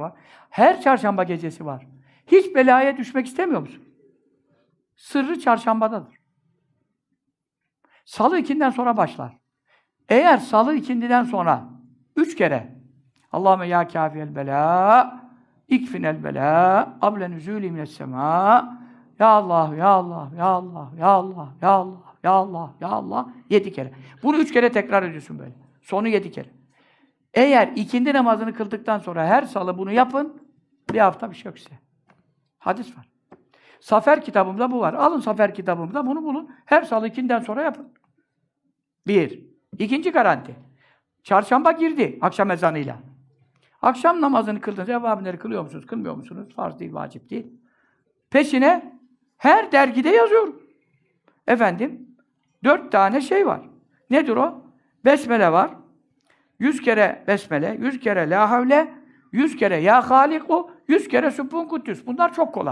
var. Her çarşamba gecesi var. Hiç belaya düşmek istemiyor musun? Sırrı çarşambadadır. Salı ikinden sonra başlar. Eğer salı ikindiden sonra üç kere Allahümme ya kâfiyel belâ ikfinel belâ able nüzûlî minessemâ Ya Allah, Ya Allah, Ya Allah, Ya Allah, Ya Allah, Ya Allah, Ya Allah yedi kere. Bunu üç kere tekrar ediyorsun böyle. Sonu yedi kere. Eğer ikindi namazını kıldıktan sonra her salı bunu yapın, bir hafta bir şey yok size. Hadis var. Safer kitabımda bu var. Alın Safer kitabımda bunu bulun. Her salı ikinden sonra yapın. Bir. İkinci garanti. Çarşamba girdi akşam ezanıyla. Akşam namazını kıldınız. Evvabinleri kılıyor musunuz, kılmıyor musunuz? Farz değil, vacip değil. Peşine her dergide yazıyor. Efendim, dört tane şey var. Nedir o? Besmele var. Yüz kere besmele, yüz kere la havle, yüz kere ya haliku, yüz kere sübhun kuddüs. Bunlar çok kolay.